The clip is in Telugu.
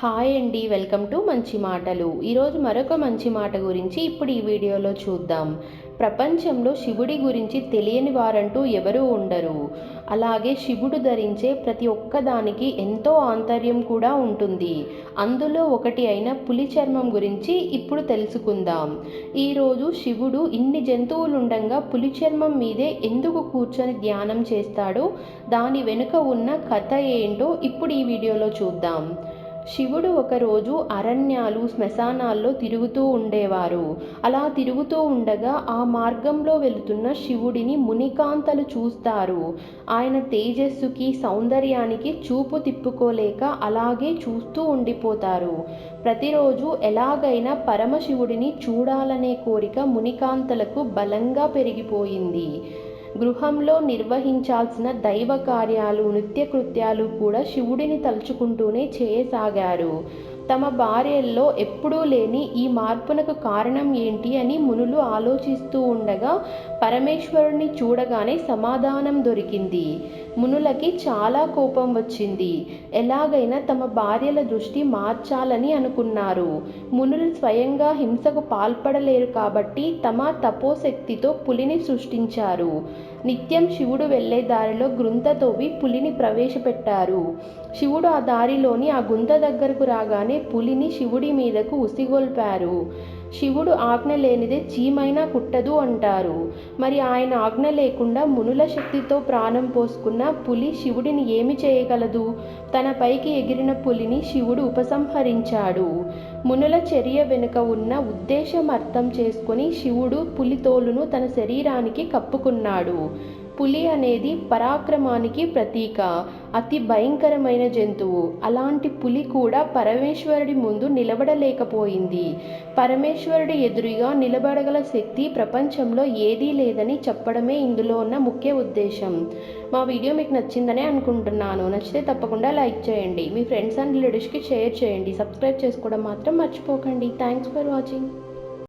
హాయ్ అండి వెల్కమ్ టు మంచి మాటలు ఈరోజు మరొక మంచి మాట గురించి ఇప్పుడు ఈ వీడియోలో చూద్దాం. ప్రపంచంలో శివుడి గురించి తెలియని వారంటూ ఎవరూ ఉండరు. అలాగే శివుడు ధరించే ప్రతి ఒక్కదానికి ఎంతో ఆంతర్యం కూడా ఉంటుంది. అందులో ఒకటి అయిన పులి చర్మం గురించి ఇప్పుడు తెలుసుకుందాం. ఈరోజు శివుడు ఇన్ని జంతువులుండగా పులి చర్మం మీదే ఎందుకు కూర్చొని ధ్యానం చేస్తాడో? దాని వెనుక ఉన్న కథ ఏంటో ఇప్పుడు ఈ వీడియోలో చూద్దాం. శివుడు ఒకరోజు అరణ్యాలు శ్మశానాల్లో తిరుగుతూ ఉండేవారు. అలా తిరుగుతూ ఉండగా ఆ మార్గంలో వెళుతున్న శివుడిని మునికాంతలు చూస్తారు. ఆయన తేజస్సుకి సౌందర్యానికి చూపు తిప్పుకోలేక అలాగే చూస్తూ ఉండిపోతారు. ప్రతిరోజు ఎలాగైనా పరమశివుడిని చూడాలనే కోరిక మునికాంతలకు బలంగా పెరిగిపోయింది. గృహంలో నిర్వహించాల్సిన దైవ కార్యాలు నిత్యకృత్యాలు కూడా శివుడిని తలుచుకుంటూనే చేయసాగారు. తమ భార్యల్లో ఎప్పుడూ లేని ఈ మార్పునకు కారణం ఏంటి అని మునులు ఆలోచిస్తూ ఉండగా పరమేశ్వరుణ్ణి చూడగానే సమాధానం దొరికింది. మునులకి చాలా కోపం వచ్చింది. ఎలాగైనా తమ భార్యల దృష్టి మార్చాలని అనుకున్నారు. మునులు స్వయంగా హింసకు పాల్పడలేరు కాబట్టి తమ తపోశక్తితో పులిని సృష్టించారు. నిత్యం శివుడు వెళ్ళే దారిలో గృంత తోవి పులిని ప్రవేశపెట్టారు. శివుడు ఆ దారిలోని ఆ గుంత దగ్గరకు రాగానే పులిని శివుడి మీదకు ఉసిగొల్పారు. శివుడు ఆజ్ఞ లేనిదే చీమైనా కుట్టదు అంటారు. మరి ఆయన ఆజ్ఞ లేకుండా మునుల శక్తితో ప్రాణం పోసుకున్న పులి శివుడిని ఏమి చేయగలదు? తన పైకి ఎగిరిన పులిని శివుడు ఉపసంహరించాడు. మునుల చర్య వెనుక ఉన్న ఉద్దేశం అర్థం చేసుకుని శివుడు పులి తోలును తన శరీరానికి కప్పుకున్నాడు. పులి అనేది పరాక్రమానికి ప్రతీక అతి భయంకరమైన జంతువు. అలాంటి పులి కూడా పరమేశ్వరుడి ముందు నిలబడలేకపోయింది. పరమేశ్వరుడి ఎదురుగా నిలబడగల శక్తి ప్రపంచంలో ఏదీ లేదని చెప్పడమే ఇందులో ఉన్న ముఖ్య ఉద్దేశం. మా వీడియో మీకు నచ్చిందనే అనుకుంటున్నాను. నచ్చితే తప్పకుండా లైక్ చేయండి. మీ ఫ్రెండ్స్ అండ్ రిలేటివ్స్కి షేర్ చేయండి. సబ్స్క్రైబ్ చేసుకోవడం మాత్రం మర్చిపోకండి. Thanks for watching.